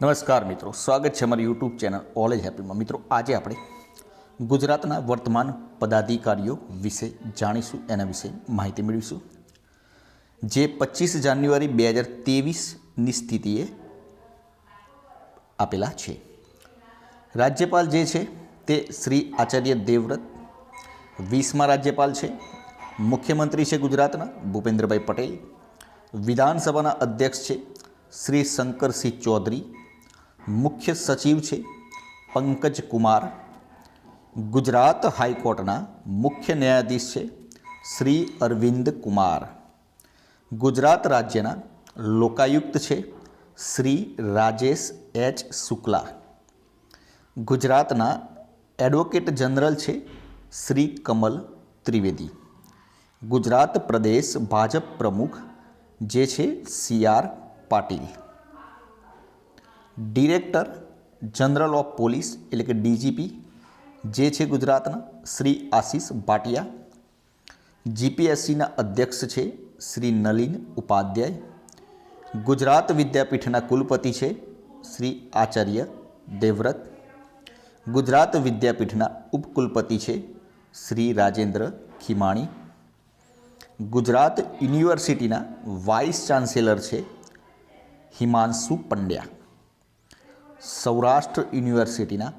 નમસ્કાર મિત્રો, સ્વાગત છે અમારી યુટ્યુબ ચેનલ ઓલેજ હેપીમાં મિત્રો, આજે આપણે ગુજરાતના વર્તમાન પદાધિકારીઓ વિશે જાણીશું, એના વિશે માહિતી મેળવીશું. જે પચીસ જાન્યુઆરી બે હજાર તેવીસની સ્થિતિએ આપેલા છે. રાજ્યપાલ જે છે તે શ્રી આચાર્ય દેવવ્રત, વીસમાં રાજ્યપાલ છે, મુખ્યમંત્રી છે ગુજરાતના ભૂપેન્દ્રભાઈ પટેલ, વિધાનસભાના અધ્યક્ષ છે શ્રી શંકરસિંહ ચૌધરી મુખ્ય સચિવ છે પંકજ કુમાર. ગુજરાત હાઈકોર્ટના મુખ્ય ન્યાયાધીશ છે શ્રી અરવિંદ કુમાર. ગુજરાત રાજ્યના લોકાયુક્ત છે શ્રી રાજેશ એચ શુક્લા. ગુજરાતના એડવોકેટ જનરલ છે શ્રી કમલ ત્રિવેદી. ગુજરાત પ્રદેશ ભાજપ પ્રમુખ જે છે C R Patil. Director general of police એટલે કે ડીજીપી જે છે ગુજરાતના શ્રી આશીષ ભાટિયા, જીપીએસસીના અધ્યક્ષ છે શ્રી નલિન ઉપાધ્યાય, ગુજરાત વિદ્યાપીઠના કુલપતિ છે શ્રી આચાર્ય દેવવ્રત, ગુજરાત વિદ્યાપીઠના ઉપકુલપતિ છે શ્રી રાજેન્દ્ર ખીમાણી, ગુજરાત યુનિવર્સિટીના વાઇસ ચાન્સેલર છે હિમાંશુ પંડ્યા. સૌરાષ્ટ્ર યુનિવર્સિટીના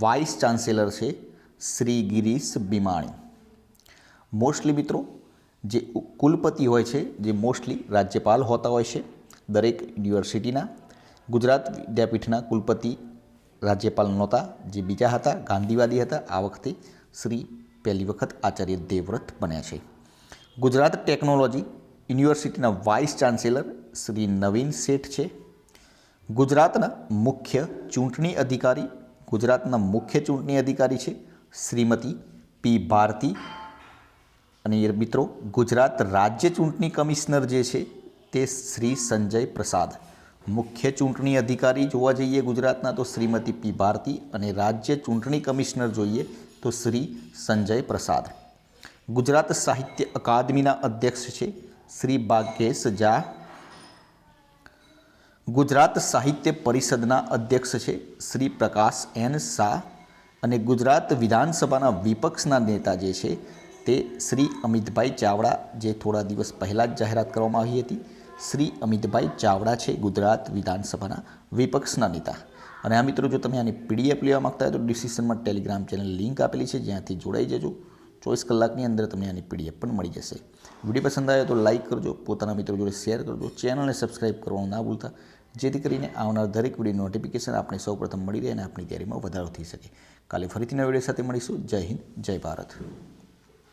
વાઇસ ચાન્સેલર છે શ્રી ગિરીશ બિમાણી. મોસ્ટલી મિત્રો, જે કુલપતિ હોય છે, જે મોસ્ટલી રાજ્યપાલ હોતા હોય છે, દરેક યુનિવર્સિટીના ગુજરાત વિદ્યાપીઠના કુલપતિ રાજ્યપાલ નહોતા, જે બીજા હતા, ગાંધીવાદી હતા, આ વખતે શ્રી પહેલી વખત આચાર્ય દેવવ્રત બન્યા છે. ગુજરાત ટેકનોલોજી યુનિવર્સિટીના વાઇસ ચાન્સેલર શ્રી નવીન શેઠ છે. ગુજરાતના મુખ્ય ચૂંટણી અધિકારી ગુજરાતના મુખ્ય ચૂંટણી અધિકારી છે શ્રીમતી પી ભારતી. અને મિત્રો ગુજરાત રાજ્ય ચૂંટણી કમિશનર જે છે તે શ્રી સંજય પ્રસાદ. મુખ્ય ચૂંટણી અધિકારી જોવા જઈએ ગુજરાતના તો શ્રીમતી પી ભારતી અને રાજ્ય ચૂંટણી કમિશનર જોઈએ તો શ્રી સંજય પ્રસાદ. ગુજરાત સાહિત્ય અકાદમીના અધ્યક્ષ છે શ્રી ભાગ્યેશ ઝા ગુજરાત સાહિત્ય પરિષદના અધ્યક્ષ છે શ્રી પ્રકાશ એન શાહ અને ગુજરાત વિધાનસભાના વિપક્ષના નેતા જે છે તે શ્રી અમિતભાઈ ચાવડા, જે થોડા દિવસ પહેલાં જ જાહેરાત કરવામાં આવી હતી. શ્રી અમિતભાઈ ચાવડા છે ગુજરાત વિધાનસભાના વિપક્ષના નેતા. અને આ મિત્રો, જો તમે આની પીડીએફ લેવા માગતા હોય તો ડિસ્ક્રિપ્શનમાં ટેલિગ્રામ ચેનલ લિંક આપેલી છે, જ્યાંથી જોડાઈ જજો. ચોવીસ કલાકની અંદર તમને આની પીડીએફ પણ મળી જશે. વીડિયો પસંદ આવે તો લાઇક કરજો, પોતાના મિત્રો જોડે શેર કરજો ચેનલને સબસ્ક્રાઇબ કરવાનું ના ભૂલતા, જેથી કરીને આવનાર દરેક વીડિયો નોટિફિકેશન આપણે સૌપ્રથમ મળી રહે અને આપણી તૈયારીમાં વધારો થઈ શકે. કાલે ફરીથી નવા વીડિયો સાથે મળીશું. જય હિન્દ, જય ભારત.